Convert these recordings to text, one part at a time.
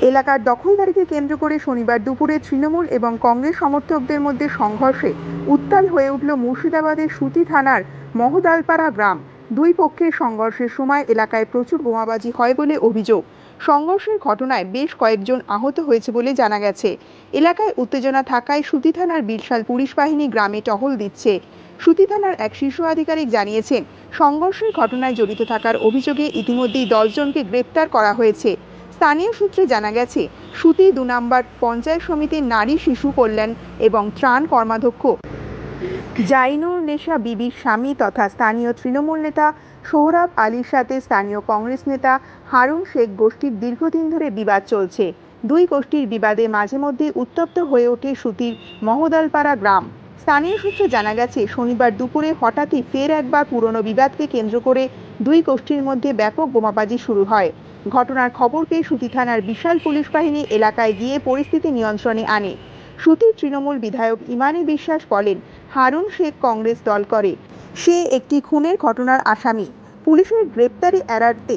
এলাকার দখলদারিকে কেন্দ্র করে শনিবার দুপুরে তৃণমূল এবং কংগ্রেস সমর্থকদের মধ্যে সংঘর্ষে উত্তাল হয়ে উঠল মুর্শিদাবাদের সুতি থানার মহদালপাড়া গ্রাম। দুই পক্ষের সংঘর্ষের সময় এলাকায় প্রচুর বোমাবাজি হয় বলে অভিযোগ। সংঘর্ষের ঘটনায় বেশ কয়েকজন আহত হয়েছে বলে জানা গেছে। এলাকায় উত্তেজনা থাকায় সুতি থানার বিশাল পুলিশ বাহিনী গ্রামে টহল দিচ্ছে। সুতি থানার এক শীর্ষ আধিকারিক জানিয়েছেন, সংঘর্ষের ঘটনায় জড়িত থাকার অভিযোগে ইতিমধ্যেই দশজনকে গ্রেপ্তার করা হয়েছে। স্থানীয় সূত্রে জানা গেছে, সুতি দু নম্বর পঞ্চায়েত সমিতির নারী শিশু কল্যাণ এবং ত্রাণ কর্মাধ্যক্ষ। জাইনুর নেশা বিবির স্বামী তথা স্থানীয় তৃণমূল নেতা সোহরাব আলীর সাথে স্থানীয় কংগ্রেস নেতা হারুন শেখ গোষ্ঠীর দীর্ঘদিন ধরে বিবাদ চলছে। দুই গোষ্ঠীর বিবাদে মাঝে মধ্যে উত্তপ্ত হয়ে ওঠে সুতির মহদালপাড়া গ্রাম। স্থানীয় সূত্রে জানা গেছে, শনিবার দুপুরে হঠাৎই ফের একবার পুরনো বিবাদকে কেন্দ্র করে দুই গোষ্ঠীর মধ্যে ব্যাপক বোমাবাজি শুরু হয়। ঘটনার খবর পেয়ে সুতি থানার বিশাল পুলিশ বাহিনী এলাকায় গিয়ে পরিস্থিতি নিয়ন্ত্রণে আনে। সুতির তৃণমূল বিধায়ক ইমানি বিশ্বাস বলেন, হারুন শেখ কংগ্রেস দল করে। সে একটি খুনের ঘটনার আসামি। পুলিশের গ্রেপ্তারি এড়াতে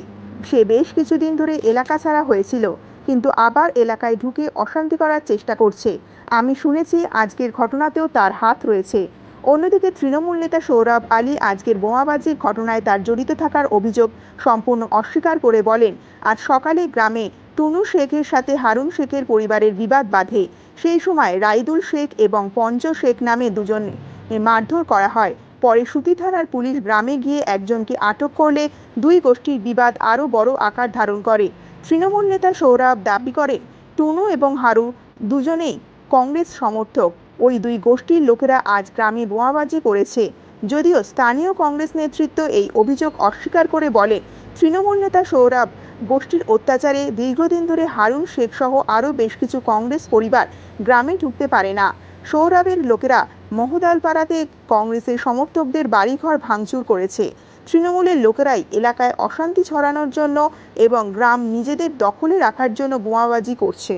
সে বেশ কিছুদিন ধরে এলাকা ছাড়া হয়েছিল, কিন্তু আবার এলাকায় ঢুকে অশান্তি করার চেষ্টা করছে। আমি শুনেছি, আজকের ঘটনাতেও তার হাত রয়েছে। অন্যদিকে তৃণমূল নেতা সৌরভ আলী আজকের বোমাবাজির ঘটনায় তার জড়িত থাকার অভিযোগ সম্পূর্ণ অস্বীকার করে বলেন, আজ সকালে গ্রামে টুনু শেখের সাথে হারুন শেখের পরিবারের বিবাদ বাধে। সেই সময় রাইদুল শেখ এবং পঞ্চ শেখ নামে দুজন মারধর করা হয়। পরে সুতি থানার পুলিশ গ্রামে গিয়ে একজনকে আটক করলে দুই গোষ্ঠীর বিবাদ আরও বড় আকার ধারণ করে। তৃণমূল নেতা সৌরভ দাবি করে টুনু এবং হারু দুজনেই কংগ্রেস সমর্থক। ওই দুই গোষ্ঠীর লোকেরা আজ গ্রামে বোমাবাজি করেছে। যদিও স্থানীয় কংগ্রেস নেতৃত্ব এই অভিযোগ অস্বীকার করে বলে, তৃণমূল নেতা সৌরভ, গোষ্ঠীর অত্যাচারে দীর্ঘদিন ধরে হারুন শেখ সহ আরও বেশ কিছু কংগ্রেস পরিবার গ্রামে ঢুকতে পারে না। সৌরভের লোকেরা মহদালপাড়াতে কংগ্রেসের সমর্থকদের বাড়িঘর ভাঙচুর করেছে। তৃণমূলের লোকেরাই এলাকায় অশান্তি ছড়ানোর জন্য এবং গ্রাম নিজেদের দখলে রাখার জন্য বোমাবাজি করছে।